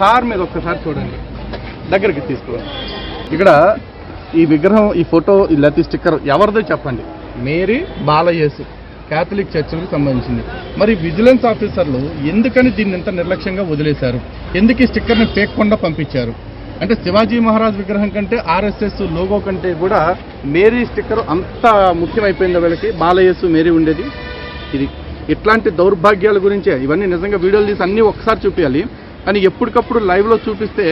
Car మీద ఒక్కసారి చూడండి. దగ్గరికి తీసుకోండి. ఇక్కడ ఈ విగ్రహం ఈ ఫోటో ఈ స్టిక్కర్ ఎవరిదో చెప్పండి. మేరీ బాలయేసు క్యాథలిక్ చర్చిలకు సంబంధించింది. మరి విజిలెన్స్ ఆఫీసర్లు ఎందుకని దీన్ని ఇంత నిర్లక్ష్యంగా వదిలేశారు? ఎందుకు ఈ స్టిక్కర్ని పేక్కుండా పంపించారు? అంటే శివాజీ మహారాజ్ విగ్రహం కంటే ఆర్ఎస్ఎస్ లోగో కంటే కూడా మేరీ స్టిక్కర్ అంత ముఖ్యమైపోయింది వీళ్ళకి. బాలయేసు మేరీ ఉండేది. ఇది ఇట్లాంటి దౌర్భాగ్యాల గురించే. ఇవన్నీ నిజంగా వీడియోలు తీసి అన్నీ ఒకసారి చూపించాలి కానీ ఎప్పటికప్పుడు లైవ్లో చూపిస్తే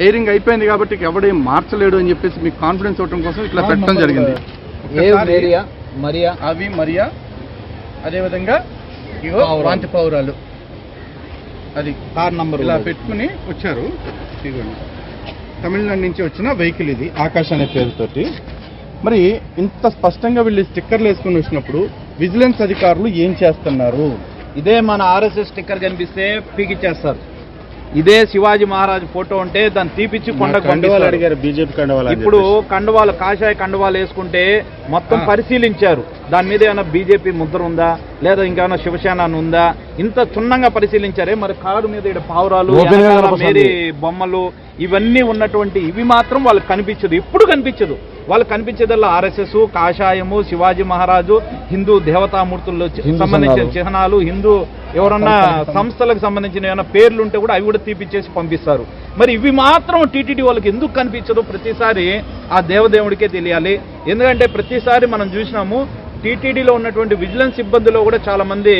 ఎయిరింగ్ అయిపోయింది కాబట్టి ఎవడేం మార్చలేడు అని చెప్పేసి మీకు కాన్ఫిడెన్స్ ఇవ్వడం కోసం ఇట్లా పెట్టడం జరిగింది. మేరియా మరియా. అవి మరియా. అదేవిధంగా ఇగో. వాంతి పౌరాలు అది కార్ నంబర్ ఇలా పెట్టుకుని వచ్చారు. ఇదిగోండి. తమిళనాడు నుంచి వచ్చిన వెహికల్ ఇది ఆకాశ్ అనే పేరుతోటి. మరి ఇంత స్పష్టంగా వీళ్ళు స్టిక్కర్లు వేసుకుని వచ్చినప్పుడు విజిలెన్స్ అధికారులు ఏం చేస్తున్నారు? ఇదే మన ఆర్ఎస్ఎస్ స్టిక్కర్ కనిపిస్తే పీకిచ్చేస్తారు. ఇదే శివాజీ మహారాజ్ ఫోటో ఉంటే దాన్ని తీపిచ్చి కొండకు పంపిస్తారు. బీజేపీ కండవాలు ఇప్పుడు కండువాలు కాషాయ కండువాలు వేసుకుంటే మొత్తం. పరిశీలించారు దాని మీద ఏమైనా బీజేపీ ముద్ర ఉందా లేదా ఇంకేమైనా శివసేన ఉందా ఇంత క్షుణ్ణంగా పరిశీలించారే. మరి కారు మీద ఈడ పావురాలు. మేరీ బొమ్మలు ఇవన్నీ ఉన్నటువంటి ఇవి మాత్రం వాళ్ళకి కనిపించదు. ఎప్పుడు కనిపించదు. వాళ్ళు కనిపించేదల్లా ఆర్ఎస్ఎస్ కాషాయము శివాజీ మహారాజు హిందూ దేవతామూర్తుల్లో సంబంధించిన. చిహ్నాలు హిందూ ఎవరన్నా సంస్థలకు సంబంధించిన ఏమైనా పేర్లు ఉంటే కూడా అవి కూడా తీపిచ్చేసి పంపిస్తారు. మరి ఇవి మాత్రం టీటీడీ వాళ్ళకి ఎందుకు కనిపించదు? ప్రతిసారి ఆ దేవదేవుడికే తెలియాలి. ఎందుకంటే ప్రతిసారి మనం చూసినాము టీటీడీలో ఉన్నటువంటి విజిలెన్స్ సిబ్బందిలో కూడా చాలామంది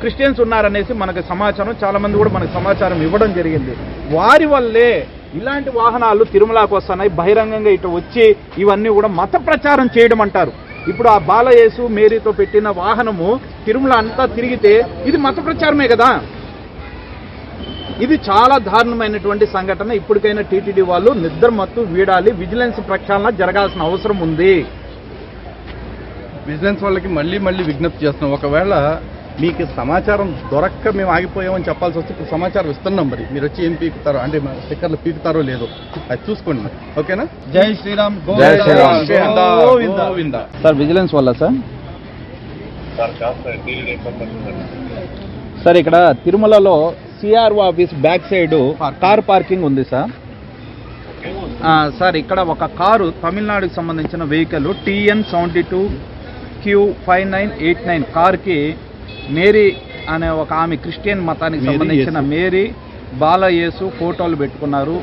క్రిస్టియన్స్ ఉన్నారనేసి మనకు సమాచారం చాలామంది కూడా మనకు సమాచారం ఇవ్వడం జరిగింది. వారి వల్లే ఇలాంటి వాహనాలు తిరుమలకు వస్తున్నాయి బహిరంగంగా ఇటు వచ్చి ఇవన్నీ కూడా మత ప్రచారం చేయడం అంటారు. ఇప్పుడు ఆ బాలయేసు మేరీతో పెట్టిన వాహనము తిరుమల అంతా తిరిగితే ఇది మత ప్రచారమే కదా? ఇది చాలా దారుణమైనటువంటి సంఘటన. ఇప్పటికైనా టీటీడీ వాళ్ళు నిద్ర మత్తు వీడాలి విజిలెన్స్ ప్రక్షాళన జరగాల్సిన అవసరం ఉంది. విజిలెన్స్ వాళ్ళకి మళ్ళీ మళ్ళీ విజ్ఞప్తి చేస్తున్నాం. ఒకవేళ మీకు సమాచారం దొరక్క మేము ఆగిపోయామని చెప్పాల్సి వస్తే ఇప్పుడు సమాచారం ఇస్తున్నాం మరి మీరు వచ్చి ఏం పీకుతారో అంటే స్టిక్కర్లు పీకుతారో లేదో అది చూసుకోండి. మరి. ఓకేనా? జై శ్రీరామ్ జై శ్రీరామ్. సార్ విజిలెన్స్ వల్ల సార్? సార్ ఇక్కడ తిరుమలలో CRO office back side car parking ఉంది సార్. ఆ, సార్ ఇక్కడ ఒక కారు తమిళనాడుకి సంబంధించిన vehicle TN seventy two Q five nine eight nine కార్కి మేరీ అనే ఒక ఆమె క్రిస్టియన్ మతానికి మేరీ సంబంధించిన యేసు. మేరీ బాలయేసు ఫోటోలు పెట్టుకున్నారు.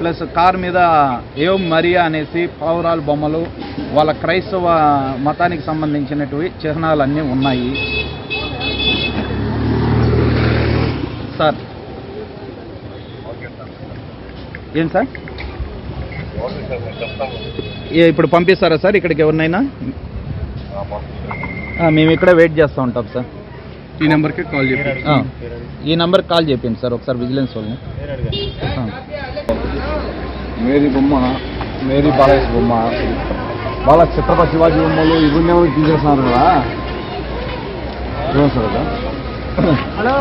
ప్లస్ కార్ మీద ఏం మరియా అనేసి పౌరాల బొమ్మలు వాళ్ళ క్రైస్తవ మతానికి సంబంధించినటువంటి చిహ్నాలు అన్నీ ఉన్నాయి. సార్. ఏం సార్? ఇప్పుడు పంపిస్తారా సార్? ఇక్కడికి ఎవరినైనా? మేము ఇక్కడే వెయిట్ చేస్తూ ఉంటాం సార్ ఈ నెంబర్కి కాల్ చేయండి ఆ, ఈ నెంబర్కి కాల్ చేయండి సార్ ఒకసారి విజిలెన్స్ వాళ్ళని. మేరీ బొమ్మ మేరీ బాలయ్య బొమ్మ. బాల ఛత్రపతి శివాజీ బొమ్మలు ఇవన్నీ ఎవరు తీసేస్తున్నారు కదా? చూడండి సార్ కదా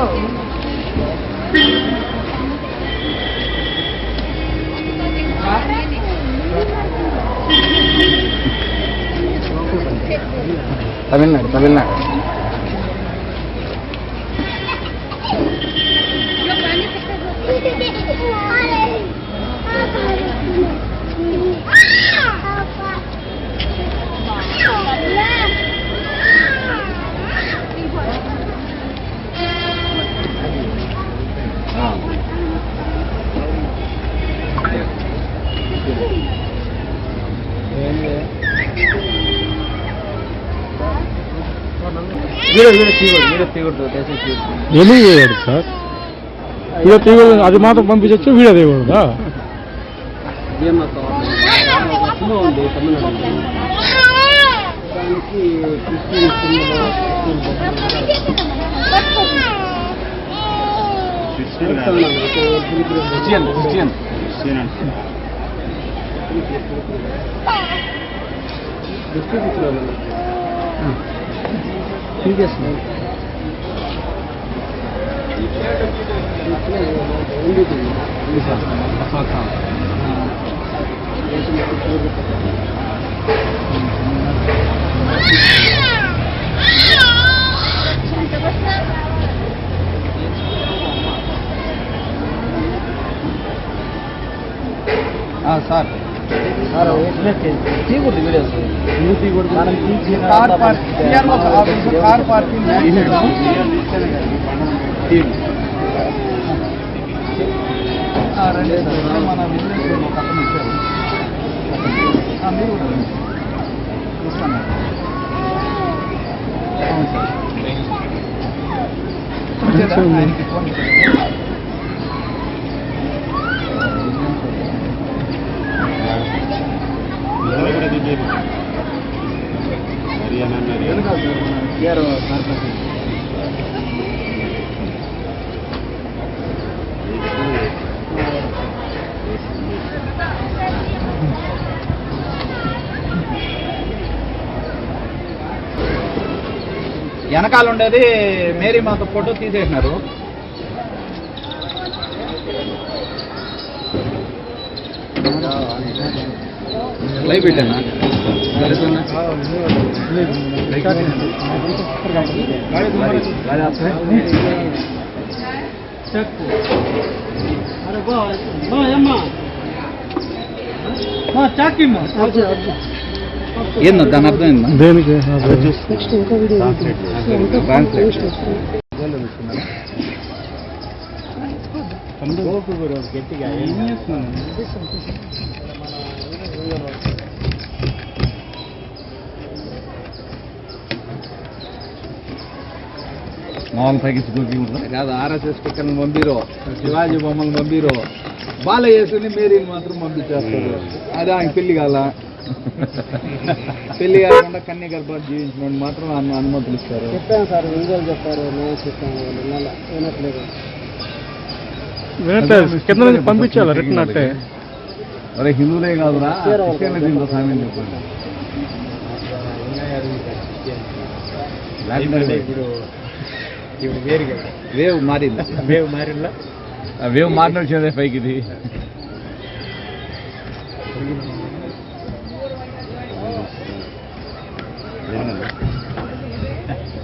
తమిళనాడు తమిళనాడు ఎన్ని చేయడు ಎಲ್ಲಿಗೆ ಹೇಳಿ ಸರ್ ಇವತ್ತು 들겠습니다. 올려드립니다. 음. 의사, 아파트. 열심히 좀 들어볼까요? కార్ పార్కింగ్ కార్ పార్కింగ్ రండి సార్ మన బిజినెస్ ఒక అతను వచ్చారు ఆ, మీరు కూడా రండి. చూస్తాను అవును సార్ ఇచ్చేదా? ఆయనకి ఫోన్ ఇచ్చేదా? వెనకాల ఉండేది మేరీ మాత ఫోటో తీసేసినారు. లైవ్ పెట్టానా? ఏందో దాని అర్థం ఏందా? దేనికి? మామూలు కూర్చుంటారా కాదు ఆర్ఎస్ఎస్ స్టిక్కర్లు పంపిరు శివాజీ బొమ్మలు పంపిరు బాలయేసుని మేరీని మాత్రం పంపించేస్తారు. అది ఆయన పెళ్ళి కాల? పెళ్ళి కాకుండా కన్య గర్భాలు జీవించిన మాత్రం అను- అనుమతులు ఇస్తారు. చెప్పాను సార్ ఇంకోళ్ళు చెప్పారు నేను చెప్పాను నెల వినట్లేదు. వినట్లేదు. కింద నుంచి పంపించాలి రిటర్న్ అంటే? అరే హిందువులే కాదురా దీంట్లో సామ్యం చెప్పండి. వేవ్ మారింది. మారిలా ఆ వేవ్ మారిన వచ్చేదే పైకి ఇది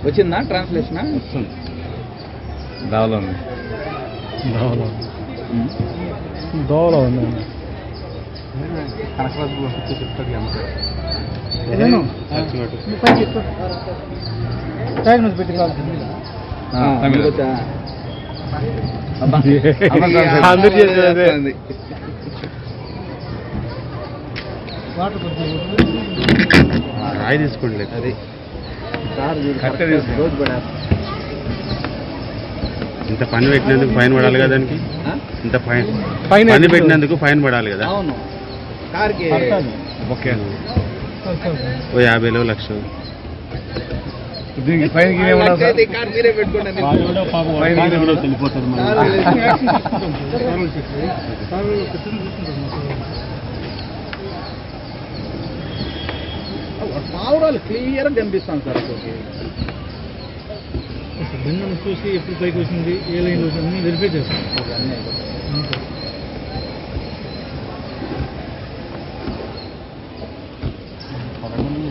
వచ్చిందా ట్రాన్స్లేషన్? దావలో ఉంది. దోవలో. దోవలో ఉంది. రాయి తీసుకోండి అది. ఇంత పని పెట్టినందుకు ఫైన్ పడాలి కదా దానికి? ఇంత ఫైన్. పైన పని పెట్టినందుకు ఫైన్ పడాలి కదా? అవును. కార్కి ఓకే. ఓ యాభై లో లక్ష. దీనికి గీనే ఉన్నా సార్ లక్ష అయితే ఈ కార్ మీరే పెట్టుకోండి అని. పైన గీనే ఉన్నా సార్. పావురాలు క్లియర్గా కనిపిస్తాను సార్. భిన్నం చూసి ఎప్పుడు పైకి వచ్చింది ఏ లైన్ వచ్చింది అన్ని వెరిఫై చేస్తాం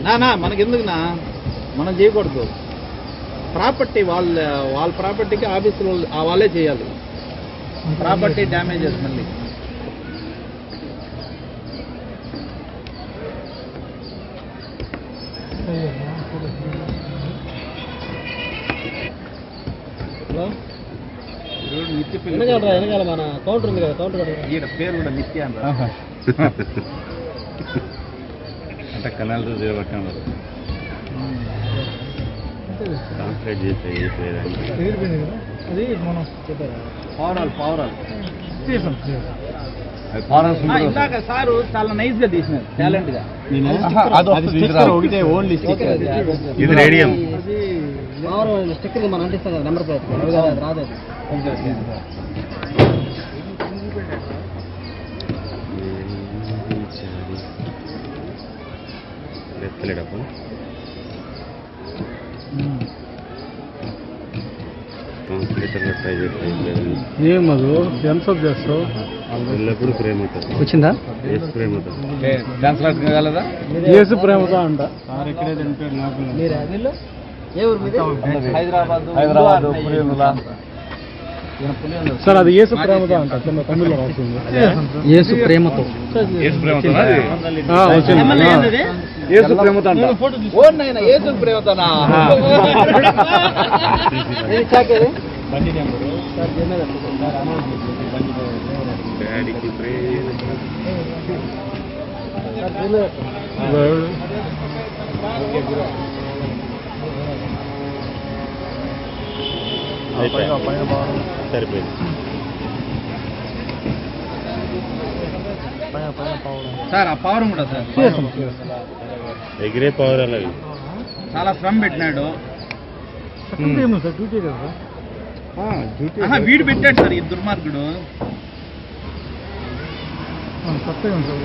నా నా మనకెందుకు నా మనం చేయకూడదు. ప్రాపర్టీ వాళ్ళ వాళ్ళ ప్రాపర్టీకి ఆఫీసులో వాళ్ళే చేయాలి. ప్రాపర్టీ డ్యామేజెస్ మళ్ళీ. హలో? వెనకాల వెనకాల మన కౌంటర్ ఉంది కదా కౌంటర్ ఈయన పేరు కూడా నిత్య. అంటే కనాలతో చేయబట్టాను ట్రాన్స్లేట్ చేస్తే ఎగిరిపోయింది కదా? అది మనం చెప్పారా? పావురాలు పావురాలు. ఆ, ఇందాక సారు చాలా నైస్గా తీసినారు టాలెంట్గా. ఒకటే ఓన్లీ ఇది రేడియం స్టిక్కర్ మనం అంటిస్తాం కదా నెంబర్ ప్లేట్ అవి కాదు అది రాదు అది ఎత్తలేడప్పుడు ట్రాన్స్లేటర్లో ట్రై చేస్తాను ఏం మధు ఎంత చేస్తావు? ఎల్లప్పుడు వచ్చిందా? ఎస్ ప్రేమ అవుతుంది ట్రాన్స్లేట్ కాగలదా ఏసు ప్రేమతో అంట. మీది? హైదరాబాద్ హైదరాబాద్ పురేముల సార్ అది ఏసు ప్రేమతో అంట. కింద తమిళ్ళో ప్రేమతో. ఆ. ఏసు ప్రేమతో అంట. ఓ నాయన ఏసు ప్రేమతోనా సార్ ఆ పవర్ కూడా సార్ ఎగిరే పవర్ అలాగే చాలా శ్రమ పెట్టినాడు ఏమో సార్ డ్యూటీ కదా సార్ ఆ, డ్యూటీ ఆహా, వీడు పెట్టాడు సార్ ఈ దుర్మార్గుడు కొత్తగా ఉంది సార్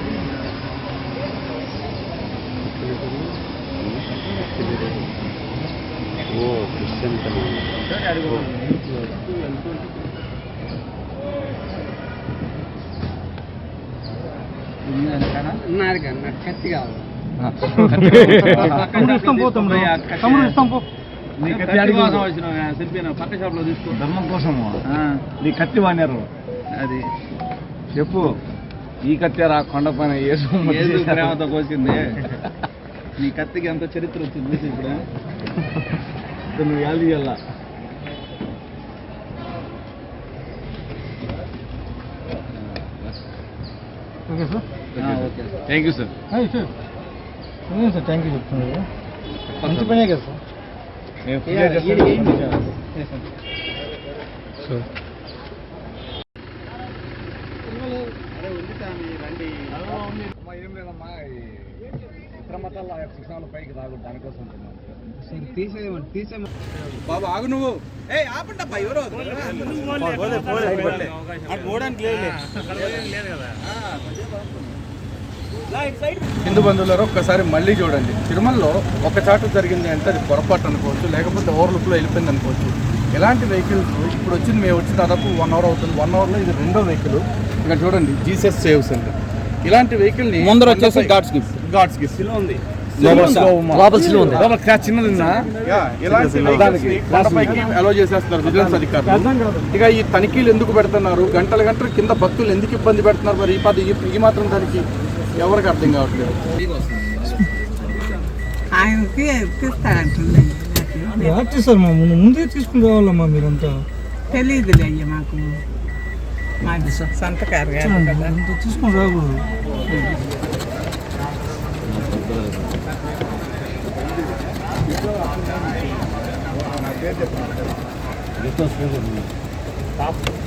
ఓ క్రిస్టియన్ ఉన్నారు. కానీ నాకు కత్తి కావాలి. కోసం పక్క షాప్లో తీసుకో. ధర్మం కోసము ఆ, నీ కత్తి వాడినారు అది. చెప్పు. ఈ కత్తి రా కొండ పైన ఏసు ఏసు ప్రేమతో కోసింది. నీ కత్తికి ఎంత చరిత్ర వచ్చింది ఇప్పుడు నువ్వు యాలి ఇయ్యాల ఓకే సార్ ఆ, okay sir thank you sir అయ్యి సార్ ఏం సార్ థ్యాంక్ యూ చెప్తున్నారు మంచి పనే కదా సార్ నేను క్లియర్ చేస్తాను సార్ అమ్మా, ఏం లేదమ్మా ఈ ఇతర మతాల శిక్షణాల పైకి రాకూడదు దానికోసం ఉంటున్నాను సరే తీసేయమండి తీసేయమండి బాబు ఆగు నువ్వు. ఏ ఆపండబ్బా ఎవరో? హిందూ బంధువులారు ఒక్కసారి మళ్ళీ చూడండి. తిరుమలలో ఒక చాటు జరిగింది అంటే అది పొరపాటు అనుకోవచ్చు లేకపోతే ఓవర్లుక్లో వెళ్ళిపోయింది అనుకోవచ్చు. ఎలాంటి వెహికల్స్ ఇప్పుడు వచ్చింది మేము వచ్చి దాదాపు వన్ అవర్ అవుతుంది. వన్ అవర్లో ఇది రెండో వెహికల్. ఇక్కడ చూడండి జీసస్ సేవ్స్ అండి ఇలాంటి వెహికల్ని ముందర వచ్చేసి గాడ్స్ గిఫ్ట్. గాడ్స్కి ఉంది. లోపల సిలువ లోపల అలో చేసేస్తున్నారు విజిలెన్స్ అధికారులు. ఇక ఈ తనిఖీలు ఎందుకు పెడుతున్నారు? గంటల గంటలు కింద భక్తులు ఎందుకు ఇబ్బంది పెడుతున్నారు మరి? ఈ పది ఈ- మాత్రం దానికి ఎవరికి అర్థం కావట్లేదు? ఆయనకి సార్ మా ముందు తీసుకుని రావాలమ్మా మీరంతా. తెలియదులే అయ్య మాకు. మాది సంతకారు కాదు కదా. ఇంత తీసుకుని రాకూడదు